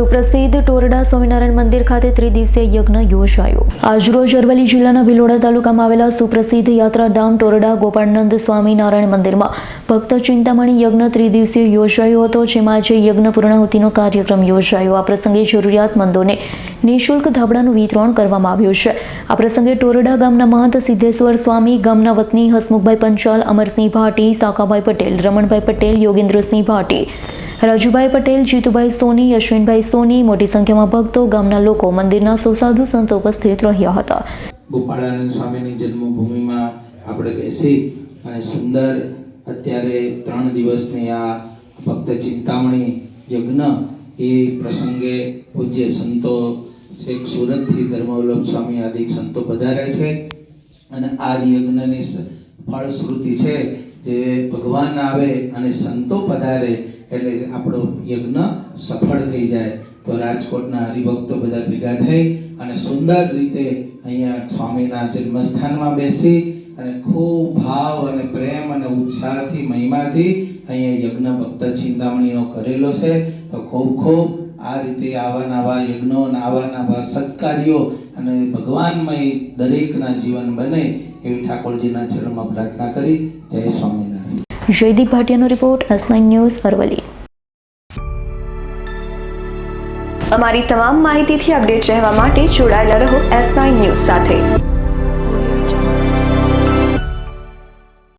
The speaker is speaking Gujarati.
સુપ્રસિદ્ધ ટોરડા સ્વામિનારાયણ મંદિર ખાતે ત્રિદિવસીય યજ્ઞ યોજાયો. આજરોજ અરવલ્લી જિલ્લાના ભિલોડા તાલુકામાં આવેલા સુપ્રસિદ્ધ યાત્રાધામ ટોરડા ગોપાળનંદ સ્વામિનારાયણ મંદિરમાં ભક્ત ચિંતામણી યજ્ઞ ત્રિદિવસીય યોજાયો હતો, જેમાં આજે યજ્ઞ પૂર્ણાહુતિનો કાર્યક્રમ યોજાયો. આ પ્રસંગે જરૂરિયાતમંદોને નિઃશુલ્ક ધાબળાનું વિતરણ કરવામાં આવ્યું છે. આ પ્રસંગે ટોરડા ગામના મહંત સિદ્ધેશ્વર સ્વામી, ગામના વતની હસમુખભાઈ પંચાલ, અમરસિંહ ભાટી સાકાભાઈ પટેલ, રમણભાઈ પટેલ, યોગેન્દ્રસિંહ ભાટી રાજુભાઈ પટેલ, જીતુભાઈ સોની, અશ્વિનભાઈ સોની, મોટી સંખ્યામાં ભક્તો ગામના લોકો મંદિરના સુસાધુ સંતો ઉપસ્થિત રહ્યા હતા. ગોપાળાનંદ સ્વામીની જન્મભૂમિમાં આપણે બેસી અને સુંદર અત્યારે ત્રણ દિવસની આ ભક્ત ચિંતામણી યજ્ઞ એ પ્રસંગે પૂજ્ય સંતો શેખ સુરતથી ધર્મવલ્લભ સ્વામી આદિ સંતો પધારે છે. અને આ યજ્ઞની સ- ફળશ્રુતિ છે જે ભગવાન આવે અને સંતો પધારે એટલે આપણો યજ્ઞ સફળ થઈ જાય. તો રાજકોટના હરિભક્તો બધા ભેગા થઈ અને સુંદર રીતે અહીંયા સ્વામીના જન્મસ્થાનમાં બેસી અને ખૂબ ભાવ અને પ્રેમ અને ઉત્સાહથી, મહિમાથી અહીંયા યજ્ઞ ભક્ત ચિંતામણીનો કરેલો છે. તો ખૂબ ખૂબ આ રીતે આવા નવા યજ્ઞો આવા નવા સત્કાર્યો અને ભગવાનમય દરેકના જીવન બને એવી ઠાકોરજીના ચરણમાં પ્રાર્થના કરી. જય સ્વામિનારાયણ. જયદીપ ભાટિયાનો રિપોર્ટ એસ ન્યૂઝ અરવલી અમારી તમામ માહિતીથી અપડેટ રહેવા માટે જોડાયેલા રહો એસ નાઇન ન્યૂઝ સાથે.